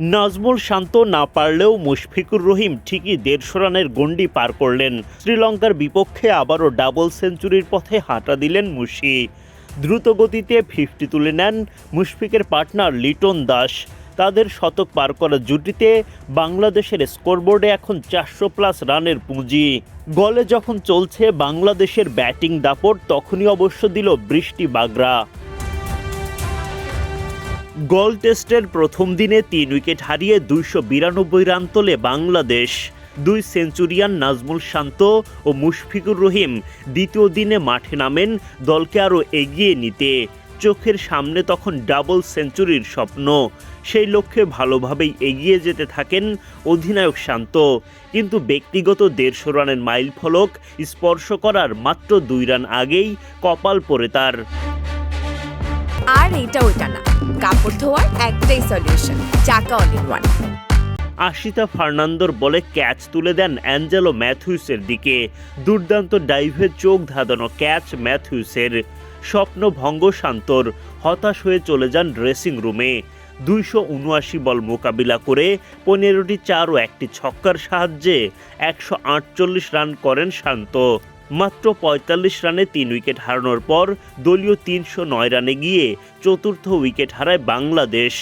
নাজমুল শান্ত না পারলেও মুশফিকুর রহিম ঠিকই দেড়শো রানের গণ্ডি পার করলেন। শ্রীলঙ্কার বিপক্ষে আবারও ডাবল সেঞ্চুরির পথে হাঁটা দিলেন মুশি। দ্রুত গতিতে ফিফটি তুলে নেন মুশফিকের পার্টনার লিটন দাস। তাদের শতক পার করা জুটিতে বাংলাদেশের স্কোরবোর্ডে এখন চারশো প্লাস রানের পুঁজি। গলে যখন চলছে বাংলাদেশের ব্যাটিং দাপট, তখনই অবশ্য দিল বৃষ্টি বাগরা গল টেস্টের প্রথম দিনে তিন উইকেট হারিয়ে দুইশো বিরানব্বই রান তোলে বাংলাদেশ। দুই সেঞ্চুরিয়ান নাজমুল শান্ত ও মুশফিকুর রহিম দ্বিতীয় দিনে মাঠে নামেন দলকে আরও এগিয়ে নিতে। চোখের সামনে তখন ডাবল সেঞ্চুরির স্বপ্ন। সেই লক্ষ্যে ভালোভাবেই এগিয়ে যেতে থাকেন অধিনায়ক শান্ত। কিন্তু ব্যক্তিগত দেড়শো রানের মাইল ফলক স্পর্শ করার মাত্র দুই রান আগেই কপাল পড়ে তার। আর এটা ওটা না। কাপড় ধোয়ার একটাই সলিউশন চাকা অল ইন ওয়ান আশিতা ফার্নান্দোর বলে ক্যাচ তুলে দেন অ্যাঞ্জেলো ম্যাথিউসের দিকে। দুর্দান্ত ডাইভে চোখ ধাঁধানো ক্যাচ ম্যাথিউসের স্বপ্ন ভঙ্গ শান্তর, হতাশ হয়ে চলে যান ড্রেসিং রুমে দুইশো উনআশি বল মোকাবিলা করে পনেরোটি চার ও একটি ছক্কার সাহায্যে একশো আটচল্লিশ রান করেন শান্ত। মাত্র পঁয়তাল্লিশ রানে তিন উইকেট হারানোর পর দলীয় তিনশো নয় রানে গিয়ে চতুর্থ উইকেট হারায় বাংলাদেশ।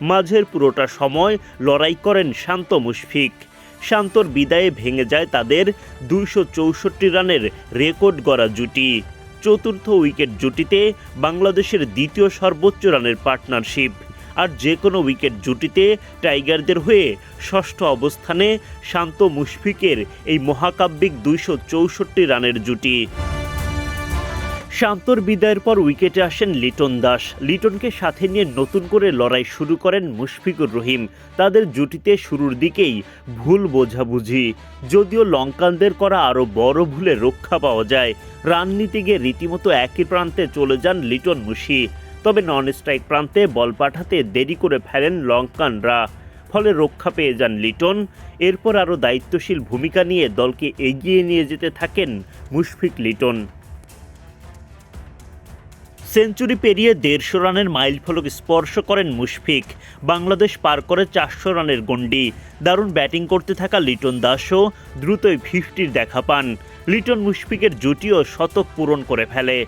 মাঝের পুরোটা সময় লড়াই করেন শান্ত মুশফিক। শান্তর বিদায়ে ভেঙে যায় তাদের দুইশো চৌষট্টি রানের রেকর্ড গড়া জুটি। চতুর্থ উইকেট জুটিতে বাংলাদেশের দ্বিতীয় সর্বোচ্চ রানের পার্টনারশিপ। আর যে কোনো উইকেট জুটিতে টাইগারদের হয়ে ষষ্ঠ অবস্থানে শান্ত মুশফিকের এই মহাকাব্যিক দুইশো চৌষট্টি রানের জুটি। শান্তর বিদায়ের পর উইকেটে আসেন লিটন দাস। লিটনকে সাথে নিয়ে নতুন করে লড়াই শুরু করেন মুশফিকুর রহিম। তাদের জুটিতে শুরুর দিকেই ভুল বোঝাবুঝি। যদিও লঙ্কানদের করা আরও বড় ভুলে রক্ষা পাওয়া যায় রান গিয়ে রীতিমতো একই প্রান্তে চলে যান লিটন মুশি। তবে নন স্ট্রাইক প্রান্তে বল পাঠাতে দেরি করে ফেলেন লঙ্কানরা। ফলে রক্ষা পেয়ে যান লিটন। এরপর আরও দায়িত্বশীল ভূমিকা নিয়ে দলকে এগিয়ে নিয়ে যেতে থাকেন মুশফিক লিটন। সেঞ্চুরি পেরিয়ে দেড়শো রানের মাইল ফলক স্পর্শ করেন মুশফিক। বাংলাদেশ পার করে চারশো রানের গণ্ডি। দারুণ ব্যাটিং করতে থাকা লিটন দাসও দ্রুতই ফিফটির দেখা পান। লিটন মুশফিকের জুটিও শতক পূরণ করে ফেলে।